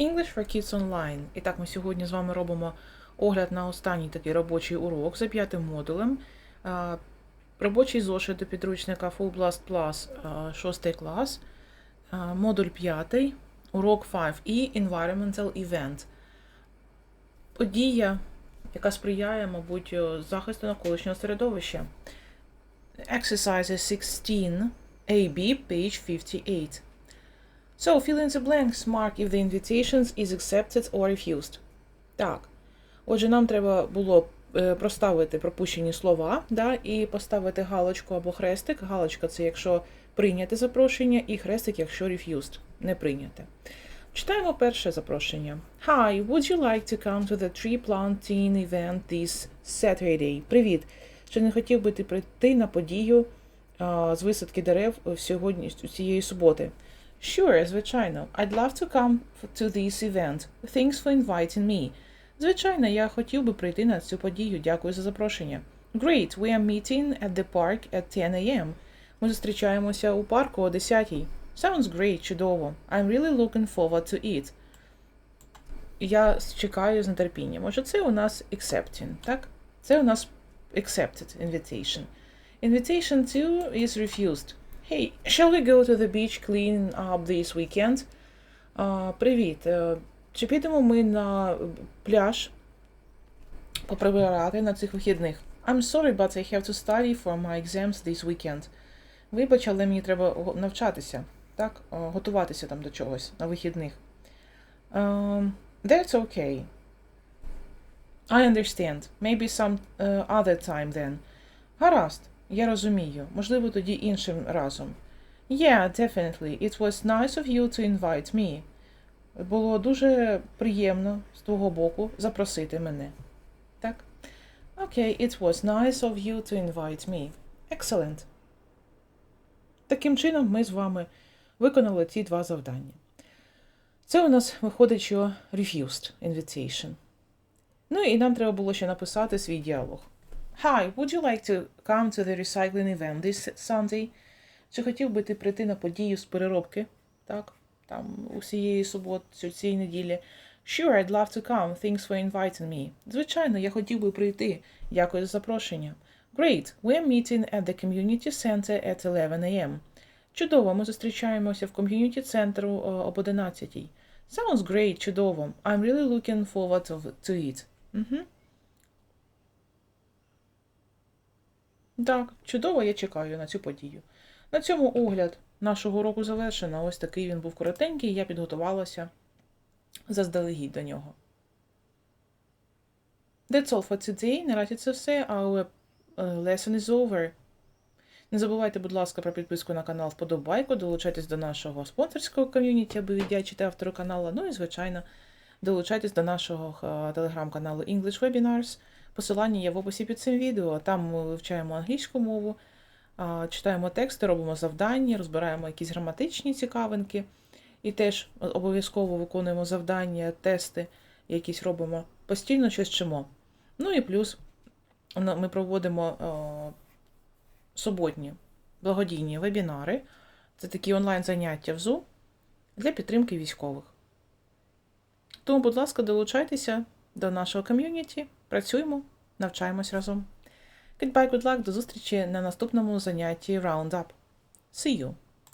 English for Kids Online. І так, ми сьогодні з вами робимо огляд на останній такий робочий урок за п'ятим модулем. Робочий зошит до підручника Full Blast Plus, а, шостий клас, модуль 5, урок 5E Environmental Event. Подія, яка сприяє, мабуть, захисту навколишнього середовища. Exercises 16, AB, page 58. So, fill in the blanks, mark if the invitation is accepted or refused. Так. Отже, нам треба було е, проставити пропущені слова, да, і поставити галочку або хрестик. Галочка це якщо прийняте запрошення, і хрестик, якщо refused, не прийняте. Читаємо перше запрошення. Hi, would you like to come to the tree planting event this Saturday? Привіт. Чи не хотів би ти прийти на подію а, з висадки дерев в сьогодні цієї суботи? Sure, звичайно. I'd love to come to this event. Thanks for inviting me. Звичайно, я хотів би прийти на цю подію. Дякую за запрошення. Great, we are meeting at the park at 10 a.m. Ми зустрічаємося у парку о 10 Sounds great, чудово. I'm really looking forward to it. Я чекаю з нетерпінням. Отже, це у нас accepting, так? Це у нас accepted invitation. Invitation to is refused. Hey, shall we go to the beach clean up this weekend? А, привіт. Е, Чи підемо ми на пляж поприбирати на цих вихідних? I'm sorry, but I have to study for my exams this weekend. Вибач, але мені треба навчатися, так? Готуватися там до чогось на вихідних. Um, that's okay. I understand. Maybe some uh, other time then. Гаразд, я розумію. Можливо, тоді іншим разом. Yeah, definitely. It was nice of you to invite me. Було дуже приємно з твого боку запросити мене. Так? Okay, it was nice of you to invite me. Excellent. Таким чином, ми з вами виконали ці два завдання. Це у нас виходить, що refused invitation. Ну і нам треба було ще написати свій діалог. Hi, would you like to come to the recycling event this Sunday? Чи хотів би ти прийти на подію з переробки? Так, там усієї суботи, цієї неділі. Sure, I'd love to come. Thanks for inviting me. Звичайно, я хотів би прийти. Дякую за запрошення. Great, we're meeting at the community center at 11 a.m. Чудово, ми зустрічаємося в ком'юніті центру об 11. Sounds great, чудово. I'm really looking forward to, it. Угу. Так, чудово, я чекаю на цю подію. На цьому огляд нашого уроку завершено. Ось такий він був коротенький, я підготувалася заздалегідь до нього. That's all for today. Наразі це все. Our uh, lesson is over. Не забувайте, будь ласка, про підписку на канал Вподобайку, долучайтесь до нашого спонсорського ком'юніті, аби віддячити автору каналу. Ну і, звичайно, долучайтесь до нашого е, телеграм-каналу English Webinars. Посилання є в описі під цим відео. Там ми вивчаємо англійську мову, читаємо тексти, робимо завдання, розбираємо якісь граматичні цікавинки. І теж обов'язково виконуємо завдання, тести, якісь робимо. Постійно щось вчимо. Ну і плюс ми проводимо суботні благодійні вебінари. Це такі онлайн-заняття в Zoom для підтримки військових. Тому, будь ласка, долучайтеся до нашого ком'юніті, працюємо, навчаємось разом. Goodbye, good luck, до зустрічі на наступному занятті Roundup. See you!